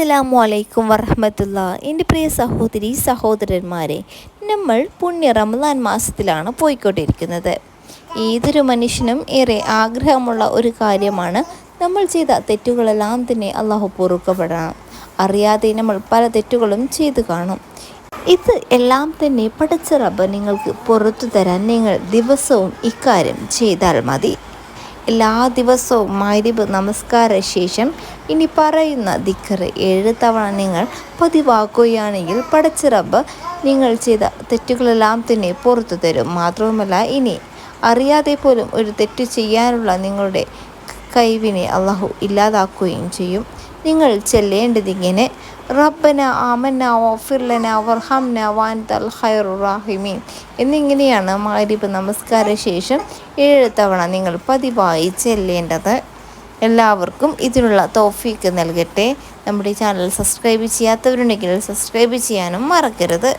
അസ്സലാമു അലൈക്കും വറഹമത്തുള്ള എന്റെ പ്രിയ സഹോദരി സഹോദരന്മാരെ നമ്മൾ പുണ്യ റംലാൻ മാസത്തിലാണ് പോയിക്കൊണ്ടിരിക്കുന്നത്. ഏതൊരു മനുഷ്യനും ഏറെ ആഗ്രഹമുള്ള ഒരു കാര്യമാണ് നമ്മൾ ചെയ്ത തെറ്റുകളെല്ലാം തന്നെ അള്ളാഹു പൊറുക്കപ്പെടണം. അറിയാതെ നമ്മൾ പല തെറ്റുകളും ചെയ്തു കാണും. ഇത് എല്ലാം തന്നെ പഠിച്ച റബ്ബ് നിങ്ങൾക്ക് പുറത്തു തരാൻ നിങ്ങൾ ദിവസവും ഇക്കാര്യം ചെയ്താൽ മതി. എല്ലാ ദിവസവും മാരിബ് നമസ്കാര ശേഷം ഇനി പറയുന്ന ദിക്കറ് ഏഴ് തവണ നിങ്ങൾ പതിവാക്കുകയാണെങ്കിൽ പടച്ചിറബ് നിങ്ങൾ ചെയ്ത തെറ്റുകളെല്ലാം തന്നെ പുറത്തു തരും. മാത്രവുമല്ല ഇനി അറിയാതെ പോലും ഒരു തെറ്റ് ചെയ്യാനുള്ള നിങ്ങളുടെ കഴിവിനെ അള്ളാഹു ഇല്ലാതാക്കുകയും ചെയ്യും. നിങ്ങൾ ചെല്ലേണ്ടതിങ്ങനെ. റബ്ബന ആമന ഓഫിർലന വർഹംന വാൻതൽ ഖൈറുറാഹിമീൻ എന്നിങ്ങനെയാണ് മാരിബ് നമസ്കാര ശേഷം ഏഴ് തവണ നിങ്ങൾ പതിവായി ചെല്ലേണ്ടത്. എല്ലാവർക്കും ഇതിനുള്ള തോഫീക്ക് നൽകട്ടെ. നമ്മുടെ ചാനൽ സബ്സ്ക്രൈബ് ചെയ്യാത്തവരുണ്ടെങ്കിൽ സബ്സ്ക്രൈബ് ചെയ്യാനും മറക്കരുത്.